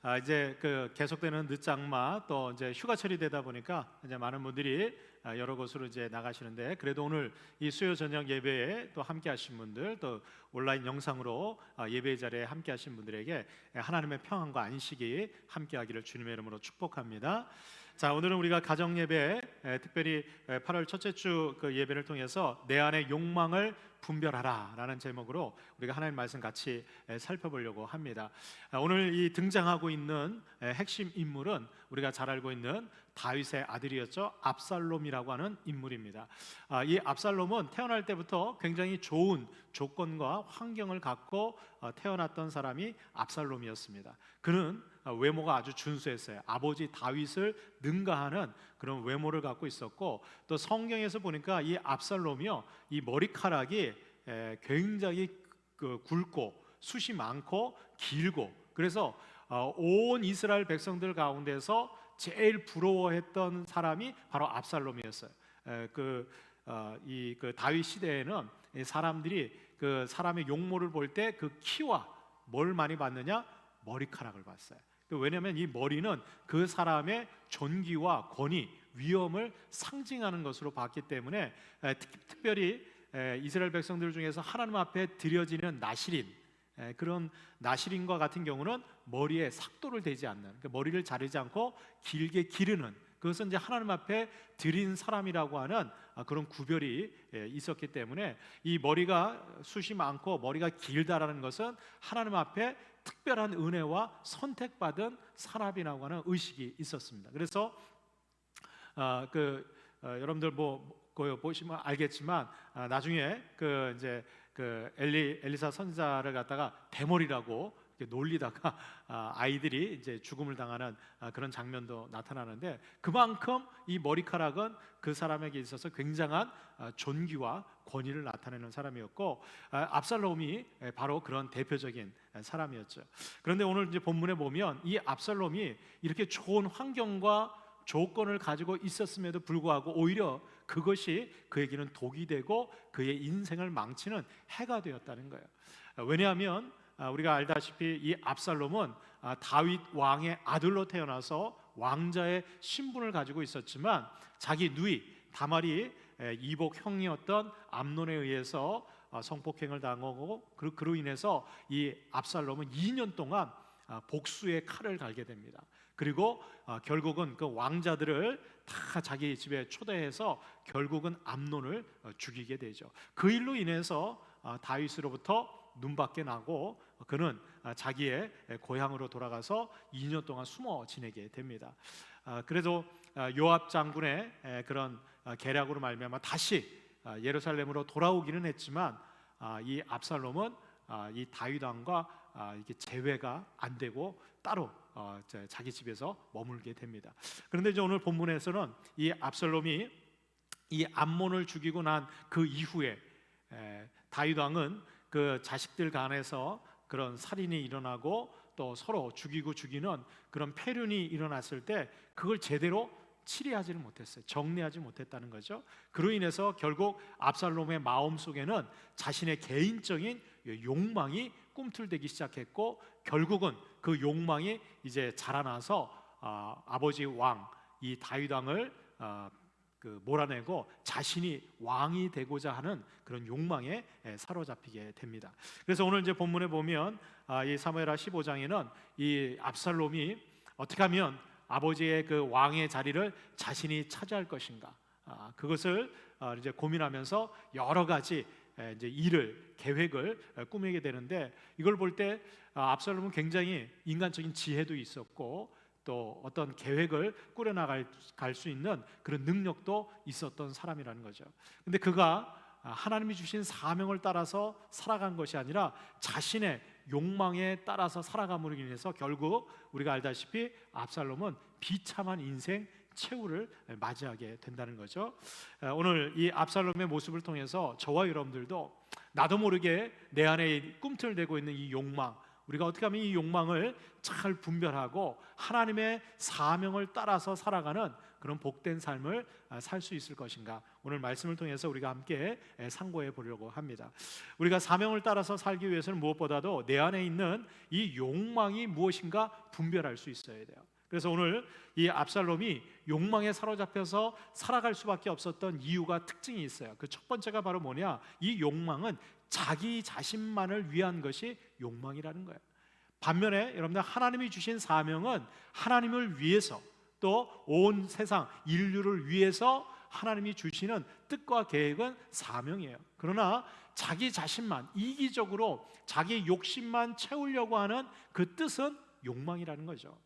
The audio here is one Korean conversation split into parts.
아, 이제 그 계속되는 늦장마 또 이제 휴가철이 되다 보니까 이제 많은 분들이 아, 여러 곳으로 이제 나가시는데 그래도 오늘 이 수요 저녁 예배에 또 함께 하신 분들 또 온라인 영상으로 아, 예배 자리에 함께 하신 분들에게 하나님의 평안과 안식이 함께 하기를 주님의 이름으로 축복합니다. 자 오늘은 우리가 가정 예배 에, 특별히 에, 8월 첫째 주 그 예배를 통해서 내 안의 욕망을 분별하라라는 제목으로 우리가 하나님 말씀 같이 에, 살펴보려고 합니다. 아, 오늘 이 등장하고 있는 에, 핵심 인물은 우리가 잘 알고 있는 다윗의 아들이었죠 압살롬이라고 하는 인물입니다. 아, 이 압살롬은 태어날 때부터 굉장히 좋은 조건과 환경을 갖고 어, 태어났던 사람이 압살롬이었습니다. 그는 어, 외모가 아주 준수했어요. 아버지 다윗을 능가하는 그런 외모를 갖고 있었고 또 성경에서 보니까 이 압살롬이요 이 머리카락이 에, 굉장히 그 굵고 숱이 많고 길고 그래서 어, 온 이스라엘 백성들 가운데서 제일 부러워했던 사람이 바로 압살롬이었어요. 그 이그 다윗 시대에는 이 사람들이 그 사람의 용모를 볼 때 그 키와 뭘 많이 봤느냐 머리카락을 봤어요. 그 왜냐하면 이 머리는 그 사람의 존귀와 권위, 위엄을 상징하는 것으로 봤기 때문에 에, 특, 특별히 에, 이스라엘 백성들 중에서 하나님 앞에 드려지는 나시린 에, 그런 나시린과 같은 경우는 머리에 삭도를 대지 않는 그러니까 머리를 자르지 않고 길게 기르는 그것은 이제 하나님 앞에 드린 사람이라고 하는 아, 그런 구별이 예, 있었기 때문에 이 머리가 숱이 많고 머리가 길다라는 것은 하나님 앞에 특별한 은혜와 선택받은 사람이라고 하는 의식이 있었습니다. 그래서 아, 그 어, 여러분들 뭐그 보시면 알겠지만 아, 나중에 그 이제 그 엘리 엘리사 선자를 갖다가 대머리라고 놀리다가 아, 아이들이 이제 죽음을 당하는 아, 그런 장면도 나타나는데 그만큼 이 머리카락은 그 사람에게 있어서 굉장한 아, 존귀와 권위를 나타내는 사람이었고 아, 압살롬이 에, 바로 그런 대표적인 에, 사람이었죠. 그런데 오늘 이제 본문에 보면 이 압살롬이 이렇게 좋은 환경과 조건을 가지고 있었음에도 불구하고 오히려 그것이 그에게는 독이 되고 그의 인생을 망치는 해가 되었다는 거예요. 아, 왜냐하면 아, 우리가 알다시피 이 압살롬은 아, 다윗 왕의 아들로 태어나서 왕자의 신분을 가지고 있었지만 자기 누이 다말이 에, 이복 형이었던 암논에 의해서 아, 성폭행을 당하고 그- 그로 인해서 이 압살롬은 2년 동안 아, 복수의 칼을 갈게 됩니다. 그리고 아, 결국은 그 왕자들을 다 자기 집에 초대해서 결국은 암논을 어, 죽이게 되죠. 그 일로 인해서 아, 다윗으로부터 눈밖에 나고 그는 아, 자기의 고향으로 돌아가서 2년 동안 숨어 지내게 됩니다. 아, 그래도 아, 요압 장군의 에, 그런 아, 계략으로 말미암아 다시 아, 예루살렘으로 돌아오기는 했지만 아, 이 압살롬은 아, 이 다윗 왕과 아, 이게 제외가 안 되고 따로 어, 저, 자기 집에서 머물게 됩니다. 그런데 이제 오늘 본문에서는 이 압살롬이 이 암몬을 죽이고 난 그 이후에 에, 다윗 왕은 그 자식들 간에서 그런 살인이 일어나고 또 서로 죽이고 죽이는 그런 폐륜이 일어났을 때 그걸 제대로 치리하지를 못했어요. 정리하지 못했다는 거죠. 그로 인해서 결국 압살롬의 마음 속에는 자신의 개인적인 욕망이 꿈틀대기 시작했고 결국은 그 욕망이 이제 자라나서 아, 아버지 왕 이 다윗 왕을 아, 그 몰아내고 자신이 왕이 되고자 하는 그런 욕망에 에, 사로잡히게 됩니다. 그래서 오늘 이제 본문에 보면 아, 이 사무엘하 15장에는 이 압살롬이 어떻게 하면 아버지의 그 왕의 자리를 자신이 차지할 것인가 아, 그것을 아, 이제 고민하면서 여러 가지 에, 이제 일을 계획을 에, 꾸미게 되는데 이걸 볼때 아, 압살롬은 굉장히 인간적인 지혜도 있었고 또 어떤 계획을 꾸려나갈 수 있는 그런 능력도 있었던 사람이라는 거죠. 근데 그가 아, 하나님이 주신 사명을 따라서 살아간 것이 아니라 자신의 욕망에 따라서 살아감으로 인해서 결국 우리가 알다시피 압살롬은 비참한 인생 최후를 맞이하게 된다는 거죠. 아, 오늘 이 압살롬의 모습을 통해서 저와 여러분들도 나도 모르게 내 안에 꿈틀대고 있는 이 욕망 우리가 어떻게 하면 이 욕망을 잘 분별하고 하나님의 사명을 따라서 살아가는 그런 복된 삶을 살 수 있을 것인가? 오늘 말씀을 통해서 우리가 함께 에, 상고해 보려고 합니다. 우리가 사명을 따라서 살기 위해서는 무엇보다도 내 안에 있는 이 욕망이 무엇인가 분별할 수 있어야 돼요. 그래서 오늘 이 압살롬이 욕망에 사로잡혀서 살아갈 수밖에 없었던 이유가 특징이 있어요. 그 첫 번째가 바로 뭐냐? 이 욕망은 자기 자신만을 위한 것이 욕망이라는 거예요. 반면에 여러분들 하나님이 주신 사명은 하나님을 위해서 또 온 세상 인류를 위해서 하나님이 주시는 뜻과 계획은 사명이에요. 그러나 자기 자신만 이기적으로 자기 욕심만 채우려고 하는 그 뜻은 욕망이라는 거죠.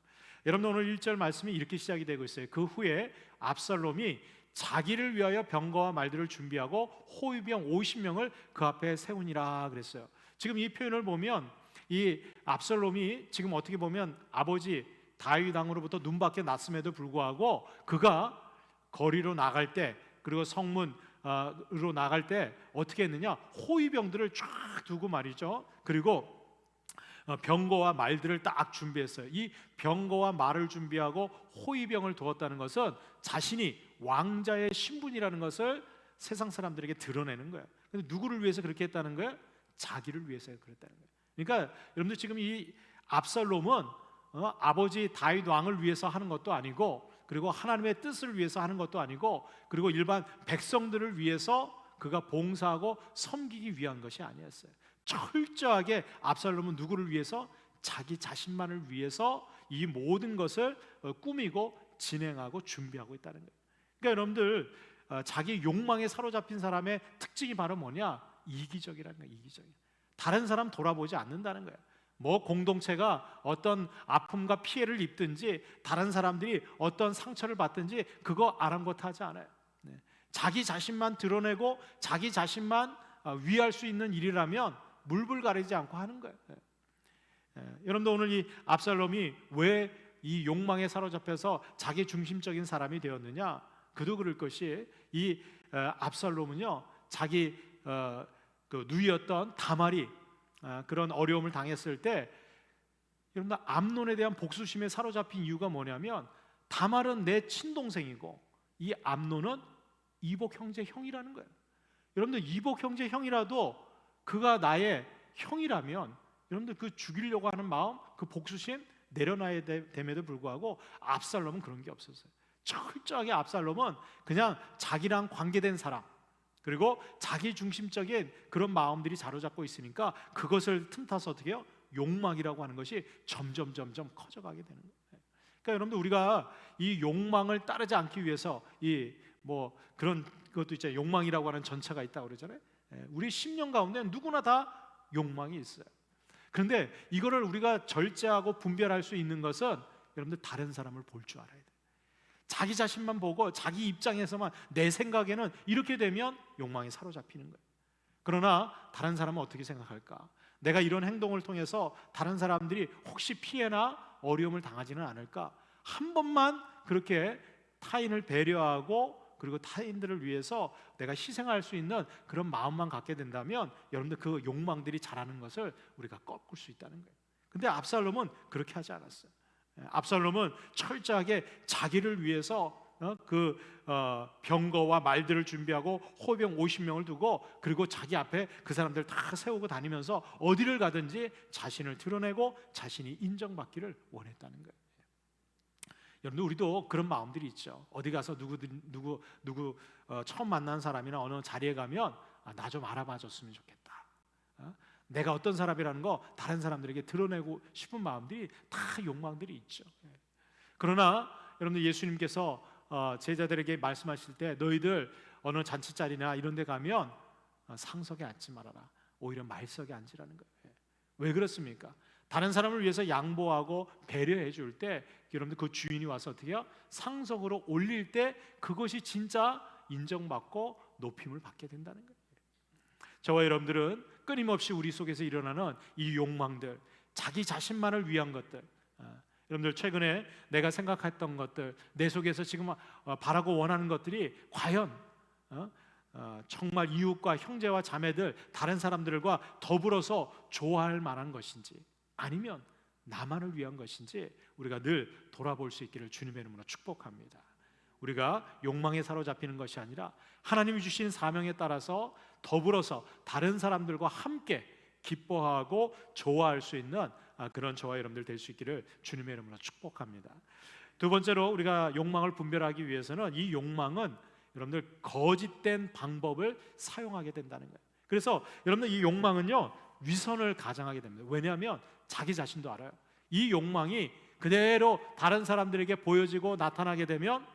여러분 오늘 1절 말씀이 이렇게 시작이 되고 있어요. 그 후에 압살롬이 자기를 위하여 병거와 말들을 준비하고 호위병 50명을 그 앞에 세우니라 그랬어요. 지금 이 표현을 보면 이 압살롬이 지금 어떻게 보면 아버지 다윗 왕으로부터 눈밖에 났음에도 불구하고 그가 거리로 나갈 때 그리고 성문으로 나갈 때 어떻게 했느냐 호위병들을 쫙 두고 말이죠. 그리고 어, 병거와 말들을 딱 준비했어요. 이 병거와 말을 준비하고 호위병을 두었다는 것은 자신이 왕자의 신분이라는 것을 세상 사람들에게 드러내는 거예요. 근데 누구를 위해서 그렇게 했다는 거예요? 자기를 위해서 그랬다는 거예요. 그러니까 여러분들 지금 이 압살롬은 어, 아버지 다윗 왕을 위해서 하는 것도 아니고 그리고 하나님의 뜻을 위해서 하는 것도 아니고 그리고 일반 백성들을 위해서 그가 봉사하고 섬기기 위한 것이 아니었어요. 철저하게 압살롬은 누구를 위해서 자기 자신만을 위해서 이 모든 것을 어, 꾸미고 진행하고 준비하고 있다는 거예요. 그러니까 여러분들 어, 자기 욕망에 사로잡힌 사람의 특징이 바로 뭐냐? 이기적이라는 거예요. 이기적. 다른 사람 돌아보지 않는다는 거예요. 뭐 공동체가 어떤 아픔과 피해를 입든지 다른 사람들이 어떤 상처를 받든지 그거 아랑곳하지 않아요. 네. 자기 자신만 드러내고 자기 자신만 어, 위할 수 있는 일이라면 물불 가리지 않고 하는 거예요. 예. 예. 여러분도 오늘 이 압살롬이 왜 이 욕망에 사로잡혀서 자기 중심적인 사람이 되었느냐? 그도 그럴 것이 이 어, 압살롬은요 자기 어, 그 누이였던 다말이 어, 그런 어려움을 당했을 때 여러분들 암론에 대한 복수심에 사로잡힌 이유가 뭐냐면 다말은 내 친동생이고 이 암론은 이복 형제 형이라는 거예요. 여러분들 이복 형제 형이라도 그가 나의 형이라면 여러분들 그 죽이려고 하는 마음, 그 복수심 내려놔야 됨에도 불구하고 압살롬은 그런 게 없었어요. 철저하게 압살롬은 그냥 자기랑 관계된 사람 그리고 자기 중심적인 그런 마음들이 자로잡고 있으니까 그것을 틈타서 어떻게 해요? 욕망이라고 하는 것이 점점 점점 커져가게 되는 거예요. 그러니까 여러분들 우리가 이 욕망을 따르지 않기 위해서 이 뭐 그런 것도 있잖아요. 욕망이라고 하는 전체가 있다고 그러잖아요. 예, 우리 10년 가운데 누구나 다 욕망이 있어요. 그런데 이거를 우리가 절제하고 분별할 수 있는 것은 여러분들 다른 사람을 볼 줄 알아야 돼요. 자기 자신만 보고 자기 입장에서만 내 생각에는 이렇게 되면 욕망에 사로잡히는 거예요. 그러나 다른 사람은 어떻게 생각할까? 내가 이런 행동을 통해서 다른 사람들이 혹시 피해나 어려움을 당하지는 않을까? 한 번만 그렇게 타인을 배려하고 그리고 타인들을 위해서 내가 희생할 수 있는 그런 마음만 갖게 된다면 여러분들 그 욕망들이 자라는 것을 우리가 꺾을 수 있다는 거예요. 근데 압살롬은 그렇게 하지 않았어요. 예, 압살롬은 철저하게 자기를 위해서 어, 그 어, 병거와 말들을 준비하고 호병 50명을 두고 그리고 자기 앞에 그 사람들 다 세우고 다니면서 어디를 가든지 자신을 드러내고 자신이 인정받기를 원했다는 거예요. 여러분 우리도 그런 마음들이 있죠. 어디 가서 누구 누구 누구 어, 처음 만난 사람이나 어느 자리에 가면 아, 나 좀 알아봐줬으면 좋겠다. 어? 내가 어떤 사람이라는 거 다른 사람들에게 드러내고 싶은 마음들이 다 욕망들이 있죠. 예. 그러나 여러분들 예수님께서 어, 제자들에게 말씀하실 때 너희들 어느 잔치 자리나 이런 데 가면 어, 상석에 앉지 말아라. 오히려 말석에 앉으라는 거예요. 예. 왜 그렇습니까? 다른 사람을 위해서 양보하고 배려해 줄 때 여러분들 그 주인이 와서 어떻게 해요? 상석으로 올릴 때 그것이 진짜 인정받고 높임을 받게 된다는 거예요. 저와 여러분들은 끊임없이 우리 속에서 일어나는 이 욕망들, 자기 자신만을 위한 것들. 어, 여러분들 최근에 내가 생각했던 것들, 내 속에서 지금 어, 바라고 원하는 것들이 과연 어, 어, 정말 이웃과 형제와 자매들, 다른 사람들과 더불어서 좋아할 만한 것인지, 아니면 나만을 위한 것인지 우리가 늘 돌아볼 수 있기를 주님의 이름으로 축복합니다. 우리가 욕망에 사로잡히는 것이 아니라 하나님이 주신 사명에 따라서 더불어서 다른 사람들과 함께 기뻐하고 좋아할 수 있는 아, 그런 저와 여러분들 될 수 있기를 주님의 이름으로 축복합니다. 두 번째로 우리가 욕망을 분별하기 위해서는 이 욕망은 여러분들 거짓된 방법을 사용하게 된다는 거예요. 그래서 여러분들 이 욕망은요 위선을 가장하게 됩니다. 왜냐하면 자기 자신도 알아요. 이 욕망이 그대로 다른 사람들에게 보여지고 나타나게 되면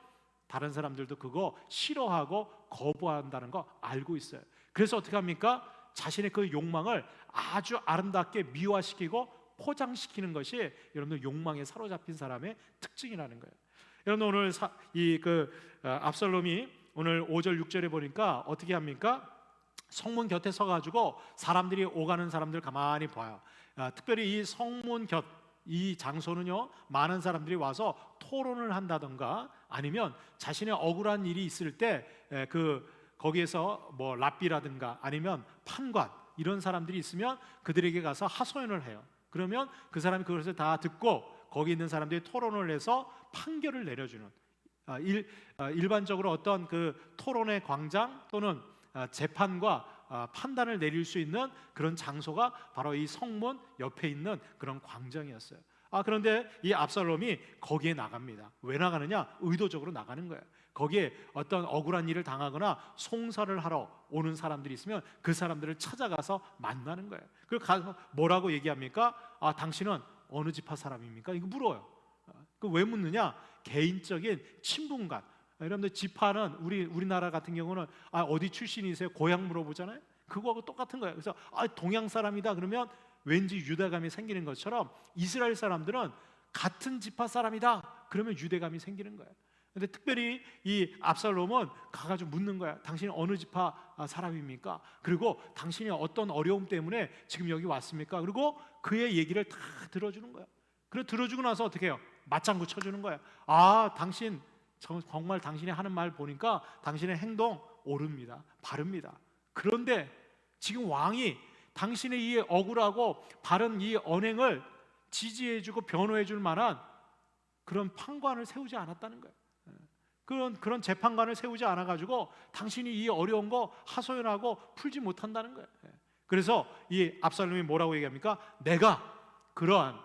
다른 사람들도 그거 싫어하고 거부한다는 거 알고 있어요. 그래서 어떻게 합니까? 자신의 그 욕망을 아주 아름답게 미화시키고 포장시키는 것이 여러분들 욕망에 사로잡힌 사람의 특징이라는 거예요. 여러분 오늘 이 그 압살롬이 오늘 5절 6절에 보니까 어떻게 합니까? 성문 곁에 서 가지고 사람들이 오가는 사람들 가만히 봐요. 아, 특별히 이 성문 곁 이 장소는요 많은 사람들이 와서 토론을 한다던가 아니면 자신의 억울한 일이 있을 때그 거기에서 뭐 랍비라든가 아니면 판관 이런 사람들이 있으면 그들에게 가서 하소연을 해요. 그러면 그 사람이 그것을 다 듣고 거기 있는 사람들이 토론을 해서 판결을 내려주는 아, 일, 아, 일반적으로 어떤 그 토론의 광장 또는 아, 재판과 판단을 내릴 수 있는 그런 장소가 바로 이 성문 옆에 있는 그런 광장이었어요. 아 그런데 이 압살롬이 거기에 나갑니다. 왜 나가느냐? 의도적으로 나가는 거예요. 거기에 어떤 억울한 일을 당하거나 송사를 하러 오는 사람들이 있으면 그 사람들을 찾아가서 만나는 거예요. 그리고 가서 뭐라고 얘기합니까? 아 당신은 어느 지파 사람입니까? 이거 물어요. 그 왜 묻느냐? 개인적인 친분감. 여러분들 지파는 우리 우리나라 같은 경우는 아 어디 출신이세요? 고향 물어보잖아요. 그거하고 똑같은 거예요. 그래서 아 동양 사람이다 그러면 왠지 유대감이 생기는 것처럼 이스라엘 사람들은 같은 지파 사람이다 그러면 유대감이 생기는 거예요. 근데 특별히 이 압살롬은 가가지고 묻는 거야. 당신이 어느 지파 사람입니까? 그리고 당신이 어떤 어려움 때문에 지금 여기 왔습니까? 그리고 그의 얘기를 다 들어주는 거야. 그래 들어주고 나서 어떻게 해요? 맞장구 쳐주는 거야. 아, 당신 정말 당신이 하는 말 보니까 당신의 행동 옳습니다. 바릅니다. 그런데 지금 왕이 당신의 이 억울하고 바른 이 언행을 지지해주고 변호해줄 만한 그런 판관을 세우지 않았다는 거예요. 그런 그런 재판관을 세우지 않아 가지고 당신이 이 어려운 거 하소연하고 풀지 못한다는 거예요. 그래서 이 압살롬이 뭐라고 얘기합니까? 내가 그러한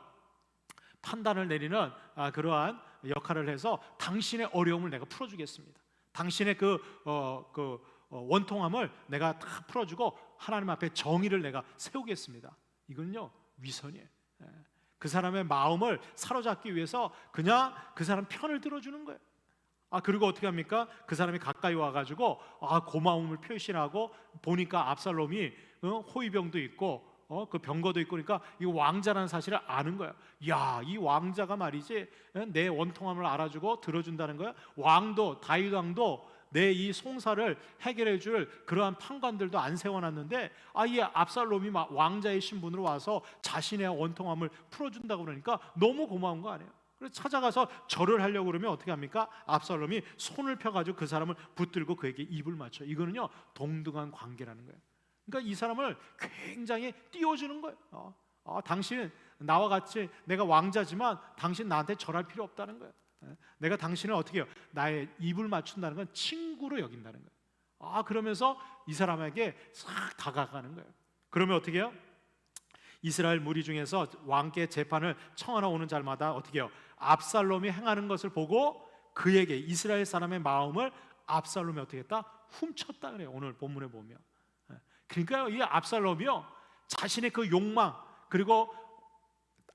판단을 내리는 아, 그러한 역할을 해서 당신의 어려움을 내가 풀어주겠습니다. 당신의 그, 어, 그 어, 원통함을 내가 다 풀어주고 하나님 앞에 정의를 내가 세우겠습니다. 이건요 위선이에요. 예. 그 사람의 마음을 사로잡기 위해서 그냥 그 사람 편을 들어주는 거예요. 아 그리고 어떻게 합니까? 그 사람이 가까이 와가지고 아 고마움을 표시하고 보니까 압살롬이 어, 호위병도 있고 어, 그 병거도 있고 그러니까 이 왕자라는 사실을 아는 거야. 야, 이 왕자가 말이지 어, 내 원통함을 알아주고 들어준다는 거야. 왕도 다윗 왕도 내 이 송사를 해결해 줄 그러한 판관들도 안 세워놨는데 아이 압살롬이 왕자의 신분으로 와서 자신의 원통함을 풀어준다고 그러니까 너무 고마운 거 아니에요. 그래서 찾아가서 절을 하려고 그러면 어떻게 합니까? 압살롬이 손을 펴가지고 그 사람을 붙들고 그에게 입을 맞춰. 이거는요 동등한 관계라는 거예요. 그러니까 이 사람을 굉장히 띄워주는 거예요. 어, 어, 당신 나와 같이 내가 왕자지만 당신 나한테 절할 필요 없다는 거예요. 예? 내가 당신을 어떻게 해요? 나의 입을 맞춘다는 건 친구로 여긴다는 거예요. 아 그러면서 이 사람에게 싹 다가가는 거예요. 그러면 어떻게 해요? 이스라엘 무리 중에서 왕께 재판을 청하러 오는 자마다 어떻게 해요? 압살롬이 행하는 것을 보고 그에게 이스라엘 사람의 마음을 압살롬이 어떻게 했다? 훔쳤다 그래요. 오늘 본문에 보면. 그러니까 이 압살롬이요 자신의 그 욕망 그리고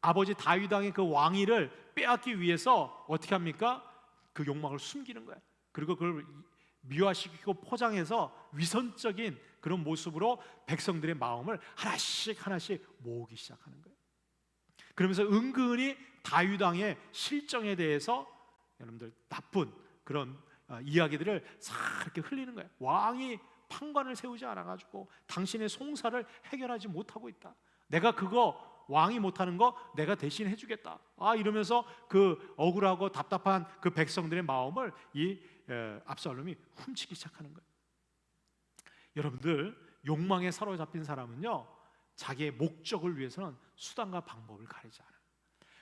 아버지 다윗 왕의 그 왕위를 빼앗기 위해서 어떻게 합니까? 그 욕망을 숨기는 거야. 그리고 그걸 미화시키고 포장해서 위선적인 그런 모습으로 백성들의 마음을 하나씩 하나씩 모으기 시작하는 거예요. 그러면서 은근히 다윗 왕의 실정에 대해서 여러분들 나쁜 그런 어, 이야기들을 싹 이렇게 흘리는 거예요. 왕이 판관을 세우지 않아 가지고 당신의 송사를 해결하지 못하고 있다. 내가 그거 왕이 못하는 거 내가 대신 해주겠다. 아 이러면서 그 억울하고 답답한 그 백성들의 마음을 이 에, 압살롬이 훔치기 시작하는 거예요. 여러분들 욕망에 사로잡힌 사람은요 자기의 목적을 위해서는 수단과 방법을 가리지 않아요.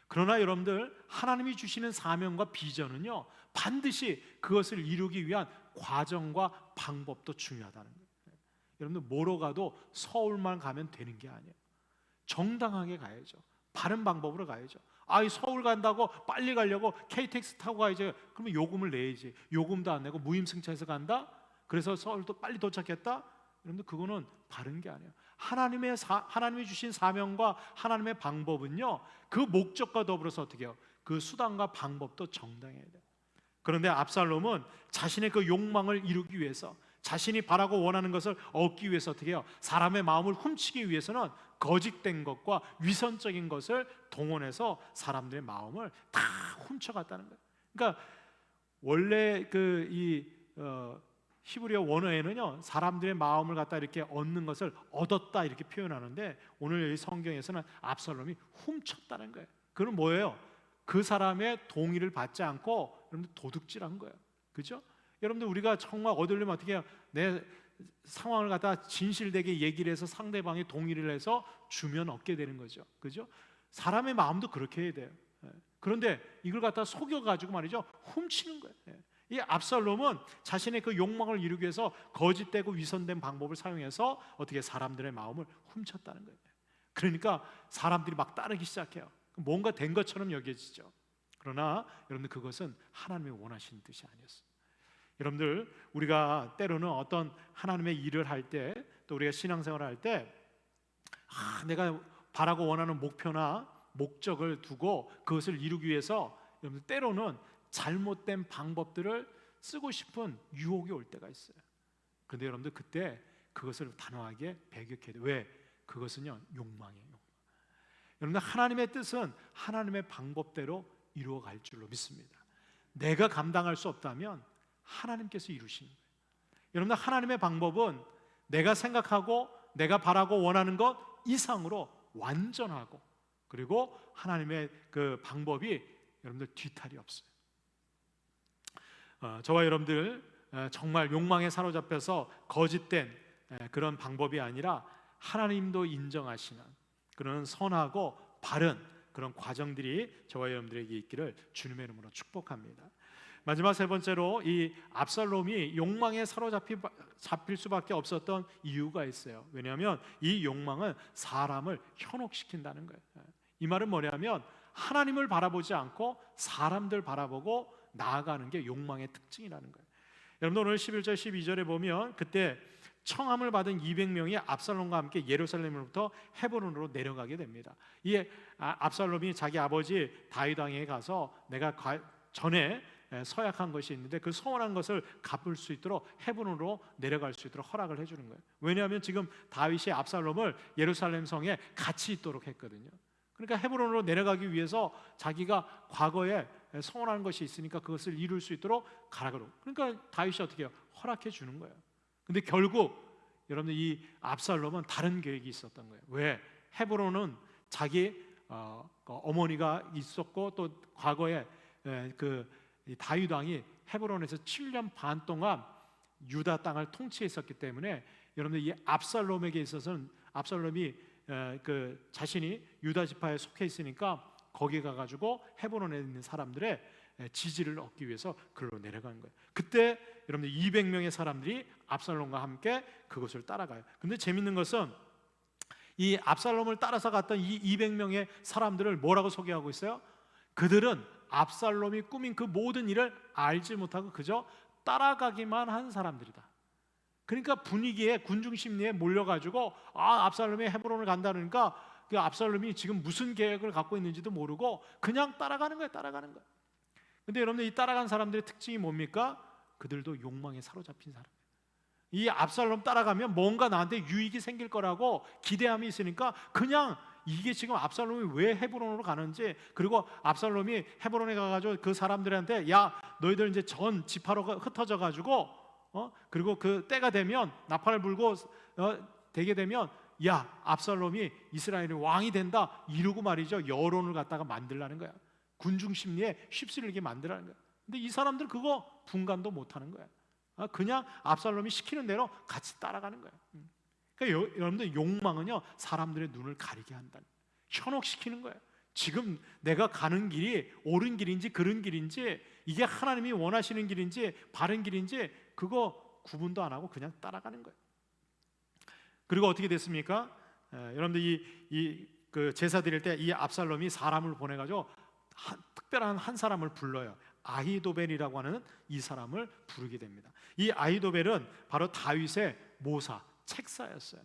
그러나 여러분들 하나님이 주시는 사명과 비전은요 반드시 그것을 이루기 위한 과정과 방법도 중요하다는 거예요. 여러분들 뭐로 가도 서울만 가면 되는 게 아니에요. 정당하게 가야죠. 바른 방법으로 가야죠. 아, 이 서울 간다고 빨리 가려고 KTX 타고 가야지. 그러면 요금을 내야지. 요금도 안 내고 무임승차해서 간다. 그래서 서울도 빨리 도착했다. 여러분들 그거는 바른 게 아니에요. 하나님의 사, 하나님이 주신 사명과 하나님의 방법은요. 그 목적과 더불어서 어떻게 해요? 그 수단과 방법도 정당해야 돼요. 그런데 압살롬은 자신의 그 욕망을 이루기 위해서 자신이 바라고 원하는 것을 얻기 위해서 어떻게 해요? 사람의 마음을 훔치기 위해서는 거짓된 것과 위선적인 것을 동원해서 사람들의 마음을 다 훔쳐갔다는 거예요. 그러니까 원래 그이 어, 히브리어 원어에는요 사람들의 마음을 갖다 이렇게 얻는 것을 얻었다 이렇게 표현하는데 오늘 이 성경에서는 압살롬이 훔쳤다는 거예요. 그건 뭐예요? 그 사람의 동의를 받지 않고 여러분들 도둑질한 거예요. 그죠? 여러분들 우리가 정말 얻으려면 어떻게 해요? 내 상황을 갖다 진실되게 얘기를 해서 상대방이 동의를 해서 주면 얻게 되는 거죠. 그죠? 사람의 마음도 그렇게 해야 돼요. 예. 그런데 이걸 갖다 속여 가지고 말이죠. 훔치는 거예요. 예. 이 압살롬은 자신의 그 욕망을 이루기 위해서 거짓되고 위선된 방법을 사용해서 어떻게 사람들의 마음을 훔쳤다는 거예요. 그러니까 사람들이 막 따르기 시작해요. 뭔가 된 것처럼 여겨지죠. 그러나 여러분들 그것은 하나님의 원하시는 뜻이 아니었어요. 여러분들 우리가 때로는 어떤 하나님의 일을 할 때 또 우리가 신앙생활을 할 때 아, 내가 바라고 원하는 목표나 목적을 두고 그것을 이루기 위해서 여러분들 때로는 잘못된 방법들을 쓰고 싶은 유혹이 올 때가 있어요. 그런데 여러분들 그때 그것을 단호하게 배격해야 돼. 왜? 그것은요 욕망이에요. 여러분들 하나님의 뜻은 하나님의 방법대로 이루어갈 줄로 믿습니다. 내가 감당할 수 없다면 하나님께서 이루시는 거예요. 여러분들 하나님의 방법은 내가 생각하고 내가 바라고 원하는 것 이상으로 완전하고 그리고 하나님의 그 방법이 여러분들 뒤탈이 없어요. 어, 저와 여러분들 어, 정말 욕망에 사로잡혀서 거짓된 에, 그런 방법이 아니라 하나님도 인정하시는 그런 선하고 바른 그런 과정들이 저와 여러분들에게 있기를 주님의 이름으로 축복합니다. 마지막 세 번째로 이 압살롬이 욕망에 사로잡힐 잡힐 수밖에 없었던 이유가 있어요. 왜냐하면 이 욕망은 사람을 현혹시킨다는 거예요. 이 말은 뭐냐면 하나님을 바라보지 않고 사람들 바라보고 나아가는 게 욕망의 특징이라는 거예요. 여러분 오늘 11절 12절에 보면 그때 청함을 받은 200명이 압살롬과 함께 예루살렘으로부터 헤브론으로 내려가게 됩니다. 이 아, 압살롬이 자기 아버지 다윗 왕에 가서 내가 전에 서약한 것이 있는데 그 서원한 것을 갚을 수 있도록 헤브론으로 내려갈 수 있도록 허락을 해주는 거예요. 왜냐하면 지금 다윗이 압살롬을 예루살렘 성에 같이 있도록 했거든요. 그러니까 헤브론으로 내려가기 위해서 자기가 과거에 서원한 것이 있으니까 그것을 이룰 수 있도록 가라고. 그러니까 다윗이 어떻게 해요? 허락해 주는 거예요. 근데 결국 여러분들 이 압살롬은 다른 계획이 있었던 거예요. 왜? 헤브론은 자기 어, 그 어머니가 있었고 또 과거에 그 다윗 왕이 헤브론에서 7년 반 동안 유다 땅을 통치했었기 때문에 여러분들 이 압살롬에게 있어서는 압살롬이 그 자신이 유다 지파에 속해 있으니까 거기 가가지고 헤브론에 있는 사람들의 지지를 얻기 위해서 그로 내려간 거예요. 그때 여러분들 200명의 사람들이 압살롬과 함께 그곳을 따라가요. 근데 재밌는 것은 이 압살롬을 따라서 갔던 이 200명의 사람들을 뭐라고 소개하고 있어요? 그들은 압살롬이 꾸민 그 모든 일을 알지 못하고 그저 따라가기만 한 사람들이다. 그러니까 분위기에 군중 심리에 몰려가지고 아 압살롬이 헤브론을 간다 그러니까 그 압살롬이 지금 무슨 계획을 갖고 있는지도 모르고 그냥 따라가는 거예요. 따라가는 거예요. 근데 여러분들 이 따라간 사람들의 특징이 뭡니까? 그들도 욕망에 사로잡힌 사람. 이 압살롬 따라가면 뭔가 나한테 유익이 생길 거라고 기대함이 있으니까 그냥 이게 지금 압살롬이 왜 헤브론으로 가는지 그리고 압살롬이 헤브론에 가가지고 그 사람들한테 야 너희들 이제 전 지파로가 흩어져 가지고 어 그리고 그 때가 되면 나팔을 불고 어 되게 되면 야 압살롬이 이스라엘의 왕이 된다 이러고 말이죠 여론을 갖다가 만들라는 거야 군중 심리에 휩쓸리게 만들라는 거야 근데 이 사람들 그거 분간도 못하는 거야 어, 그냥 압살롬이 시키는 대로 같이 따라가는 거야 음. 그러니까 여, 러분들 욕망은요 사람들의 눈을 가리게 한다. 현혹시키는 거예요. 지금 내가 가는 길이 옳은 길인지 그른 길인지 이게 하나님이 원하시는 길인지 바른 길인지 그거 구분도 안 하고 그냥 따라가는 거예요. 그리고 어떻게 됐습니까? 에, 여러분들 이 이 그 제사 드릴 때 이 압살롬이 사람을 보내 가지고 특별한 한 사람을 불러요. 아히도벨이라고 하는 이 사람을 부르게 됩니다. 이 아히도벨은 바로 다윗의 모사, 책사였어요.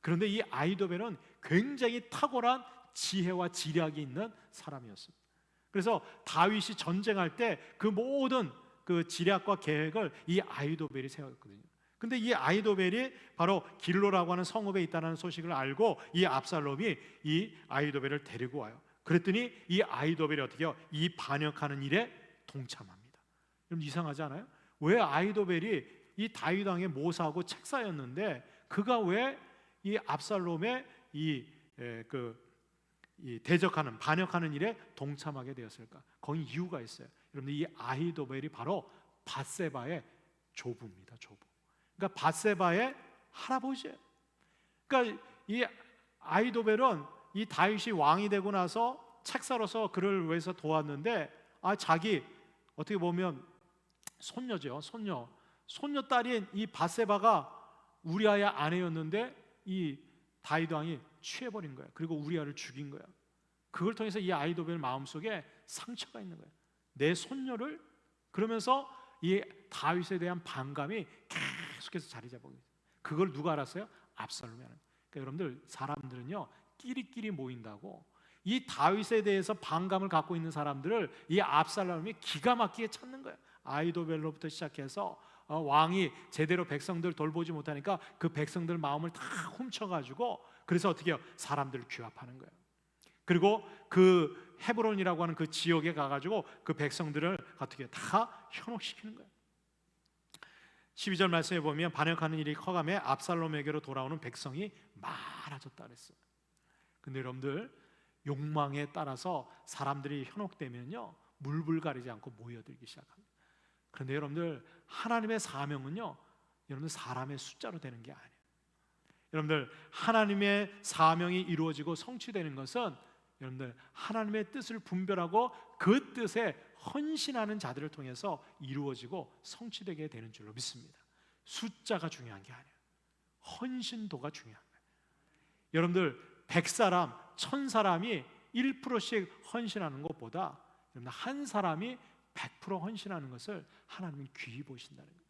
그런데 이 아히도벨은 굉장히 탁월한 지혜와 지략이 있는 사람이었습니다. 그래서 다윗이 전쟁할 때 그 모든 그 지략과 계획을 이 아히도벨이 세웠거든요. 근데 이 아히도벨이 바로 길로라고 하는 성읍에 있다는 소식을 알고 이 압살롬이 이 아히도벨을 데리고 와요. 그랬더니 이 아히도벨이 어떻게요? 이 반역하는 일에 동참합니다. 여러분 이상하지 않아요? 왜 아히도벨이 이 다윗 왕의 모사하고 책사였는데 그가 왜 이 압살롬의 이그 이 대적하는 반역하는 일에 동참하게 되었을까? 거기 이유가 있어요. 여러분들 이 아히도벨이 바로 바세바의 조부입니다. 조부. 그러니까 바세바의 할아버지예요. 그러니까 이 아히도벨은 이 다윗이 왕이 되고 나서 책사로서 그를 위해서 도왔는데 아 자기 어떻게 보면 손녀죠. 손녀. 손녀 딸인 이 바세바가 우리아의 아내였는데 이 다윗 왕이 취해 버린 거야. 그리고 우리아를 죽인 거야. 그걸 통해서 이 아이도벨 마음속에 상처가 있는 거야. 내 손녀를 그러면서 이 다윗에 대한 반감이 계속해서 자리 있어요. 그걸 누가 알았어요? 압살롬이 하는. 그러니까 여러분들 사람들은요 끼리끼리 모인다고 이 다윗에 대해서 반감을 갖고 있는 사람들을 이 압살롬이 기가 막히게 찾는 거예요. 아이도벨로부터 시작해서 어, 왕이 제대로 백성들 돌보지 못하니까 그 백성들 마음을 다 훔쳐가지고 그래서 어떻게 해요? 사람들을 규합하는 거예요. 그리고 그 헤브론이라고 하는 그 지역에 가가지고 그 백성들을 어떻게 다 현혹시키는 거예요. 12절 말씀에 보면 반역하는 일이 커감해 압살롬에게로 돌아오는 백성이 많아졌다 그랬어요. 근데 여러분들 욕망에 따라서 사람들이 현혹되면요 물불 가리지 않고 모여들기 시작합니다. 그런데 여러분들 하나님의 사명은요 여러분들 사람의 숫자로 되는 게 아니에요. 여러분들 하나님의 사명이 이루어지고 성취되는 것은 여러분들 하나님의 뜻을 분별하고 그 뜻에 헌신하는 자들을 통해서 이루어지고 성취되게 되는 줄로 믿습니다. 숫자가 중요한 게 아니에요. 헌신도가 중요한 거예요. 여러분들 100사람, 1000사람이 1%씩 헌신하는 것보다 여러분들 한 사람이 100% 헌신하는 것을 하나님이 귀히 보신다는 거예요.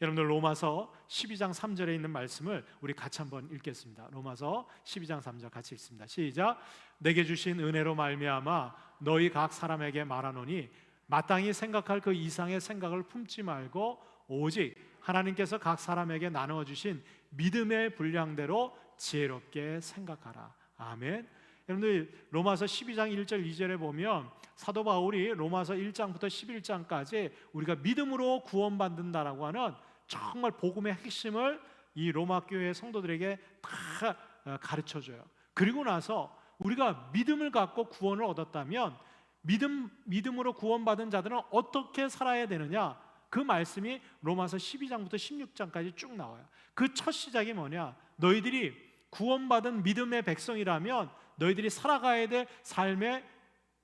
여러분들 로마서 12장 3절에 있는 말씀을 우리 같이 한번 읽겠습니다. 로마서 12장 3절 같이 읽습니다. 시작. 내게 주신 은혜로 말미암아 너희 각 사람에게 말하노니 마땅히 생각할 그 이상의 생각을 품지 말고 오직 하나님께서 각 사람에게 나누어 주신 믿음의 분량대로 지혜롭게 생각하라. 아멘. 여러분들 로마서 12장 1절 2절에 보면 사도 바울이 로마서 1장부터 11장까지 우리가 믿음으로 구원받는다라고 하는 정말 복음의 핵심을 이 로마 교회 성도들에게 다 어, 가르쳐 줘요. 그리고 나서 우리가 믿음을 갖고 구원을 얻었다면 믿음 믿음으로 구원받은 자들은 어떻게 살아야 되느냐? 그 말씀이 로마서 12장부터 16장까지 쭉 나와요. 그 첫 시작이 뭐냐? 너희들이 구원받은 믿음의 백성이라면 너희들이 살아가야 될 삶의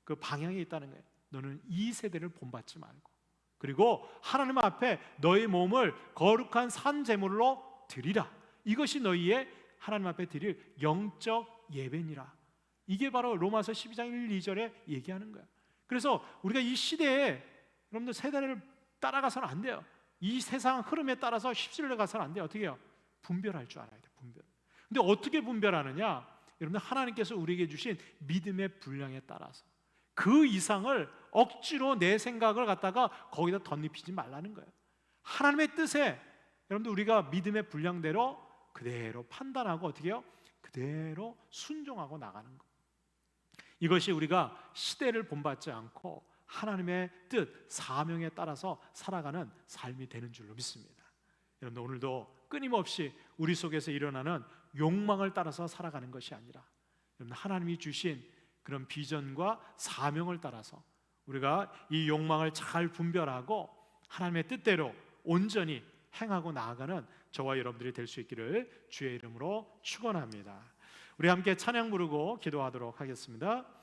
그 방향이 있다는 거예요. 너는 이 세대를 본받지 말고 그리고 하나님 앞에 너희 몸을 거룩한 산 제물로 드리라. 이것이 너희의 하나님 앞에 드릴 영적 예배니라. 이게 바로 로마서 12장 1, 2절에 얘기하는 거야. 그래서 우리가 이 시대에 여러분들 세대를 따라가서는 안 돼요. 이 세상 흐름에 따라서 휩쓸려 가서는 안 돼요. 어떻게 해요? 분별할 줄 알아야 돼. 분별. 근데 어떻게 분별하느냐? 여러분들 하나님께서 우리에게 주신 믿음의 분량에 따라서 그 이상을 억지로 내 생각을 갖다가 거기다 덧입히지 말라는 거예요. 하나님의 뜻에 여러분들 우리가 믿음의 분량대로 그대로 판단하고 어떻게 해요? 그대로 순종하고 나가는 거. 이것이 우리가 시대를 본받지 않고 하나님의 뜻, 사명에 따라서 살아가는 삶이 되는 줄로 믿습니다. 여러분 오늘도 끊임없이 우리 속에서 일어나는 욕망을 따라서 살아가는 것이 아니라 여러분 하나님이 주신 그런 비전과 사명을 따라서 우리가 이 욕망을 잘 분별하고 하나님의 뜻대로 온전히 행하고 나아가는 저와 여러분들이 될 수 있기를 주의 이름으로 축원합니다. 우리 함께 찬양 부르고 기도하도록 하겠습니다.